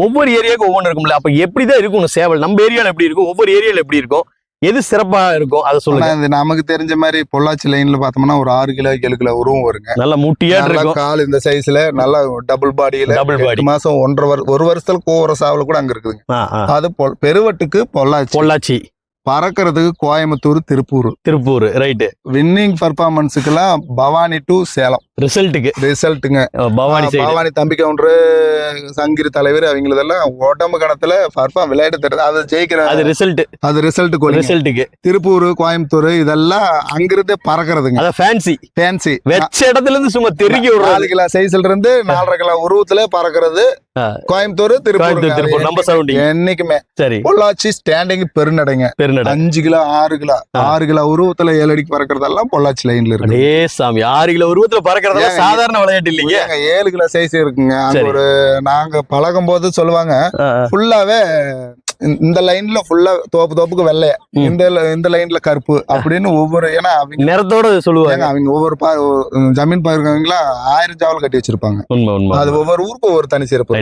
ஒவ்வொரு ஏரியாவுக்கு ஒவ்வொன்று இருக்கும்ல. அப்ப எப்படிதான் இருக்கணும் சேவல்? நம்ம ஏரியால எப்படி இருக்கும்? ஒவ்வொரு ஏரியால எப்படி இருக்கும்? எது சிறப்பா இருக்கும்? அதை சொல்லுங்க. நமக்கு தெரிஞ்ச மாதிரி பொள்ளாச்சி லைன்ல பார்த்தோம்னா ஒரு ஆறு கிலோ ஏழு கிலோ உருவம் வருங்க. நல்ல நல்லா இருக்கும். கால் இந்த சைஸ்ல நல்லா டபுள் பாடியில body. எட்டு மாசம் ஒன்றரை வருஷம் ஒரு வருஷத்துல கோவர சாவல கூட அங்க இருக்குதுங்க. அது பெருவட்டுக்கு பொள்ளாச்சி. பொள்ளாச்சி. பறக்கிறதுக்கு கோயம்புத்தூர் திருப்பூர். திருப்பூர் ரைட்டு வின்னிங் பர்ஃபார்மன்ஸுக்கெல்லாம் பவானி டு சேலம். ரிசல்ட்டுக்கு. ரிசல்ட்டுங்க. பவானி பவானி தம்பி கவுண்டரு சங்கிரி தலைவர் அவங்களதெல்லாம் உடம்பு கணத்துல பர்ஃபார்ம் விளையாட்டு தருது அதை ஜெயிக்கிற அது ரிசல்ட் அது ரிசல்ட் ரிசல்ட்டுக்கு. திருப்பூர் கோயம்புத்தூர் இதெல்லாம் அங்கிருந்து பறக்கிறதுங்க. அதான் ஃபேன்சி ஃபேன்சி வெச்ச இடத்துல இருந்து சும்மா தெருக்கி நாலு விடுறது. கிலோ சைஸ்ல இருந்து நாலரை கிலோ உருவத்துல பறக்கிறது. கோயம்புத்தூர் திருப்பூர். திருப்பூர் நம்ம சரௌண்டிங் என்னைக்குமே. சரி. பொள்ளாச்சி ஸ்டாண்டிங் பெருநடைங்க. பெருநடை. அஞ்சு கிலோ ஆறு கிலோ. ஆறு கிலோ உருவத்துல ஏழு அடிக்கு பறக்கிறதெல்லாம் பொள்ளாச்சி லைன்ல இருக்கு. சாமி ஆறு கிலோ உருவத்துல பறக்கிறதெல்லாம் ஏங்க, சாதாரண விளையாட்டு இல்லைங்க ஏழு கிலோ சைஸ் இருக்குங்க. ஒரு நாங்க பழகும் போது சொல்லுவாங்க. ஃபுல்லாவே இந்த லைன்ல ஃபுல்லா தோப்பு தோப்புக்கு வெள்ளைய ம். இந்த இந்த லைன்ல கருப்பு அப்படின்னு ஒவ்வொரு ஏன்னா அவங்க நிறத்தோட சொல்லுவாங்க அவங்க ஒவ்வொரு பா ஜமீன் பாயிருக்கவங்களா ஆயிரம் ஜாவல் கட்டி வச்சிருப்பாங்க அது ஒவ்வொரு ஊருக்கு ஒவ்வொரு தனி சிறப்பு.